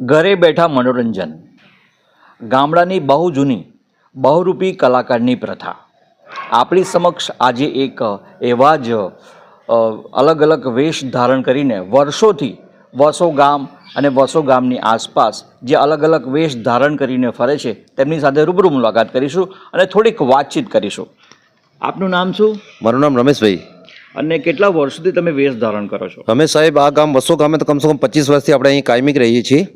ઘરે બેઠા મનોરંજન. ગામડાની બહુ જૂની બહુરૂપી કલાકારની પ્રથા. આપણી સમક્ષ આજે એક એવા જ અલગ અલગ વેશ ધારણ કરીને વર્ષોથી વસો ગામ અને વસો ગામની આસપાસ જે અલગ અલગ વેશ ધારણ કરીને ફરે છે તેમની સાથે રૂબરૂ મુલાકાત કરીશું અને થોડીક વાતચીત કરીશું. આપનું નામ શું? મારું નામ રમેશભાઈ. અને કેટલા વર્ષોથી તમે વેશ ધારણ કરો છો? અમે સાહેબ આ ગામ વસો ગામે તો કમસે કમ પચીસ વર્ષથી આપણે અહીં કાયમિક રહીએ છીએ.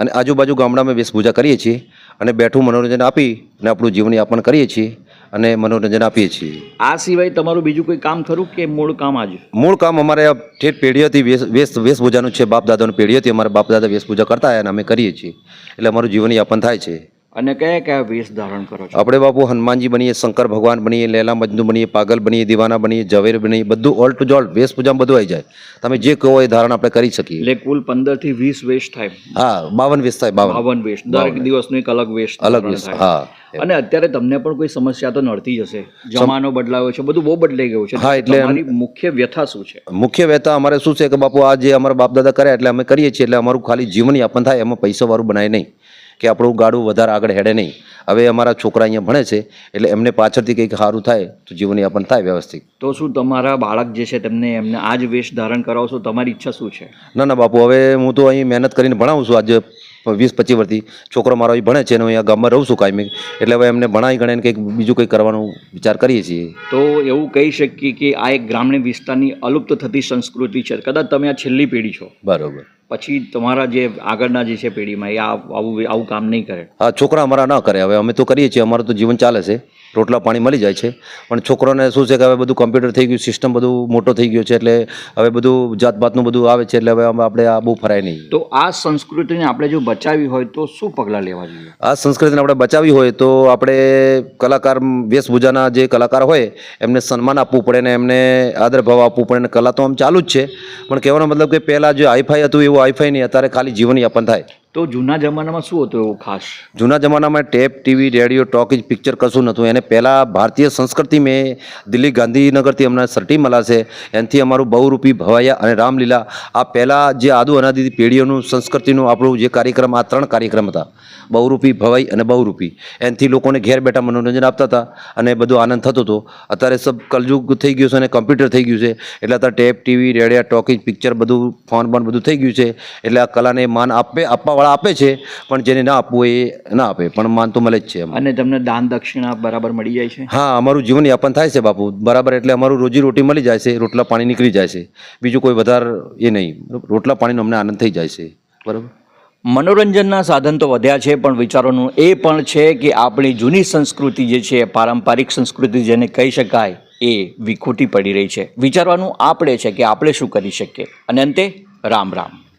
અને આજુબાજુ ગામડામાં વેશપૂજા કરીએ છીએ અને બેઠું મનોરંજન આપી અને આપણું જીવનયાપન કરીએ છીએ અને મનોરંજન આપીએ છીએ. આ સિવાય તમારું બીજું કોઈ કામ ખરું કે મૂળ કામ આજ? મૂળ કામ અમારે આ ઠેઠ પેઢીઓથી વેશ વેશ વેશભૂજાનું છે. બાપ દાદાનું પેઢીઓથી અમારા બાપ દાદા વેશપૂજા કરતા આવ્યા અને અમે કરીએ છીએ. એટલે અમારું જીવનયાપન થાય છે. અને કયા કયા વેશ ધારણ કરો છો? આપણે બાપુ હનુમાનજી બનીએ શંકર ભગવાન બનીએ લેલા મજનુ બનીએ પાગલ બનીએ દીવાના બનીએ ઝવેર બનીએ બધું ઓલ ટુ જોલ પૂજા બધું આવી જાય. તમે જે કહો એ ધારણ આપણે કરી શકીએ. એટલે કુલ પંદરથી વીસ વેશ થાય. હા બાવન વેશ થાય બાવન. બાવન વેશ. દરેક દિવસનો એક અલગ વેશ અલગ વેશ હા અને અત્યારે તમને પણ કોઈ સમસ્યા તો નડતી જ હશે. જમાનો બદલાયો છે બધું બહુ બદલાઈ ગયું છે. હા, એટલે મુખ્ય વ્યથા શું છે? મુખ્ય વ્યથા અમારે શું છે કે બાપુ આ જે અમારા બાપ દાદા કર્યા એટલે અમે કરીએ છીએ એટલે અમારું ખાલી જીવન યાપન થાય એમાં પૈસા વાળું બનાય નહીં. કે આપણું ગાડું વધારે આગળ હેડે નહીં. હવે અમારા છોકરા અહીંયા ભણે છે એટલે એમને પાછળથી કંઈક સારું થાય તો જીવનયાપન થાય વ્યવસ્થિત. તો શું તમારા બાળક જે છે તેમને એમને આ જ વેશ ધારણ કરાવશો? તમારી ઈચ્છા શું છે? ના ના બાપુ હવે હું તો અહીં મહેનત કરીને ભણાવું છું. આજે વીસ પચીસ વર્ષથી છોકરો મારો અહીં ભણે છે અને હું અહીંયા ગામમાં રહું છું કાયમી. એટલે હવે એમને ભણાવી ગણે કંઈક બીજું કંઈક કરવાનો વિચાર કરીએ છીએ. તો એવું કહી શકીએ કે આ એક ગ્રામીણ વિસ્તારની અલુપ્ત થતી સંસ્કૃતિ છે. કદાચ તમે આ છેલ્લી પેઢી છો. બરોબર. પછી તમારા જે આગળના જે છે પેઢીમાં એ આવું આવું કામ નહીં કરે. હા, છોકરા અમારા ન કરે. હવે અમે તો કરીએ છીએ, અમારું તો જીવન ચાલે છે. રોટલા પાણી મળી જાય છે. પણ છોકરોને શું છે કે હવે બધું કમ્પ્યુટર થઈ ગયું સિસ્ટમ બધું મોટો થઈ ગયો છે એટલે હવે બધું જાતભાતનું બધું આવે છે એટલે હવે આપણે આ બહુ ફરાય નહીં. તો આ સંસ્કૃતિને આપણે જો બચાવી હોય તો શું પગલાં લેવા જોઈએ? આ સંસ્કૃતિને આપણે બચાવી હોય તો આપણે કલાકાર વેશભૂષાના જે કલાકાર હોય એમને સન્માન આપવું પડે ને એમને આદરભાવ આપવું પડે ને કલા તો આમ ચાલુ જ છે. પણ કહેવાનો મતલબ કે પહેલાં જે હાઈફાઈ હતું એવું હાઈફાઈ નહીં અત્યારે ખાલી જીવનયાપન થાય. તો જૂના જમાનામાં શું હતું એવું ખાસ? જૂના જમાનામાં tape, TV, radio talkies picture કશું નહોતું. એને પહેલાં ભારતીય સંસ્કૃતિ મેં દિલ્હી ગાંધીનગરથી હમણાં સરટી મળ્યા છે. એનાથી અમારું બહુરૂપી ભવાયા અને રામલીલા આ પહેલાં જે આદુ અનાદિ પેઢીઓનું સંસ્કૃતિનું આપણું જે કાર્યક્રમ, આ ત્રણ કાર્યક્રમ હતા. બહુરૂપી ભવાઈ અને બહુરૂપી. એનાથી લોકોને ઘેર બેઠા મનોરંજન આપતા હતા અને બધો આનંદ થતો હતો. અત્યારે સબ કલયુગ થઈ ગયું છે અને કમ્પ્યુટર થઈ ગયું છે. એટલે અત્યારે tape, TV, radio talkies picture બધું, ફોન બોન બધું થઈ ગયું છે. એટલે આ કલાને માન આપે આપવાવાળા આપે છે પણ જેને ના આપવું એ ના આપે પણ માન તો મળે જ છે. અને તમને દાન દક્ષિણા બરાબર મળી જાય છે? હા અમારું જીવન યાપન થાય છે બાપુ. બરાબર એટલે અમારું રોજી રોટી મળી જાય છે રોટલા પાણી નીકળી જાય છે. બીજું કોઈ વધારે એ નહીં. રોટલા પાણીનો અમને આનંદ થઈ જાય છે. બરાબર? મનોરંજનના સાધન તો વધ્યા છે પણ વિચારોનું એ પણ છે કે આપણી જૂની સંસ્કૃતિ જે છે પારંપરિક સંસ્કૃતિ જેને કહી શકાય એ વિખૂટી પડી રહી છે. વિચારવાનું આપણે છે કે આપણે શું કરી શકીએ? અને અંતે રામ રામ.